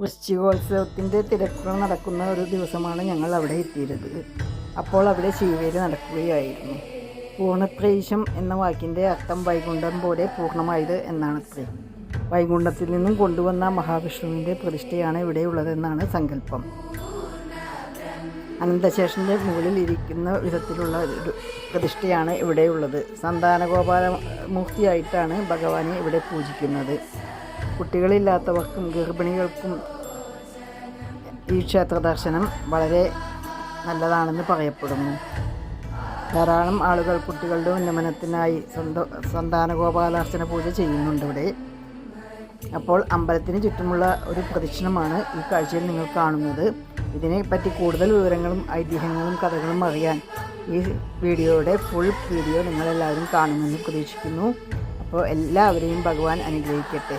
വൃശ്ചികോത്സവത്തിന്റെ തിരക്കുകൾ നടക്കുന്ന ഒരു ദിവസമാണ് ഞങ്ങൾ അവിടെ എത്തിയത് അപ്പോൾ അവിടെ ശിവേര് നടക്കുകയായിരുന്നു. പൂർണപ്രേശം എന്ന വാക്കിന്റെ അർത്ഥം വൈകുണ്ഠം പോലെ പൂർണമായത് എന്നാണ് അത്രേ. വൈകുണ്ഠത്തിൽ നിന്നും കൊണ്ടുവന്ന മഹാവിഷ്ണുവിന്റെ പ്രതിഷ്ഠയാണ് ഇവിടെയുള്ളതെന്നാണ് സങ്കല്പം. അനന്തശേഷന്റെ മുകളിൽ ഇരിക്കുന്ന വിധത്തിലുള്ള ഒരു പ്രതിഷ്ഠയാണ് ഇവിടെയുള്ളത് സന്താനഗോപാല മൂർത്തിയായിട്ടാണ് ഭഗവാനെ ഇവിടെ പൂജിക്കുന്നത്. കുട്ടികളില്ലാത്തവർക്കും ഗർഭിണികൾക്കും ഈ ക്ഷേത്ര ദർശനം വളരെ നല്ലതാണെന്ന് പറയപ്പെടുന്നു. ധാരാളം ആളുകൾ കുട്ടികളുടെ ഉന്നമനത്തിനായി സന്താന ഗോപാലാർച്ചന പൂജ ചെയ്യുന്നുണ്ട് ഇവിടെ. അപ്പോൾ അമ്പലത്തിന് ചുറ്റുമുള്ള ഒരു പ്രദക്ഷിണമാണ് ഈ കാഴ്ചയിൽ നിങ്ങൾ കാണുന്നത്. ഇതിനെപ്പറ്റി കൂടുതൽ വിവരങ്ങളും ഐതിഹ്യങ്ങളും കഥകളും അറിയാൻ ഈ വീഡിയോയുടെ ഫുൾ വീഡിയോ നിങ്ങളെല്ലാവരും കാണുമെന്ന് പ്രതീക്ഷിക്കുന്നു. അപ്പോൾ എല്ലാവരെയും ഭഗവാൻ അനുഗ്രഹിക്കട്ടെ.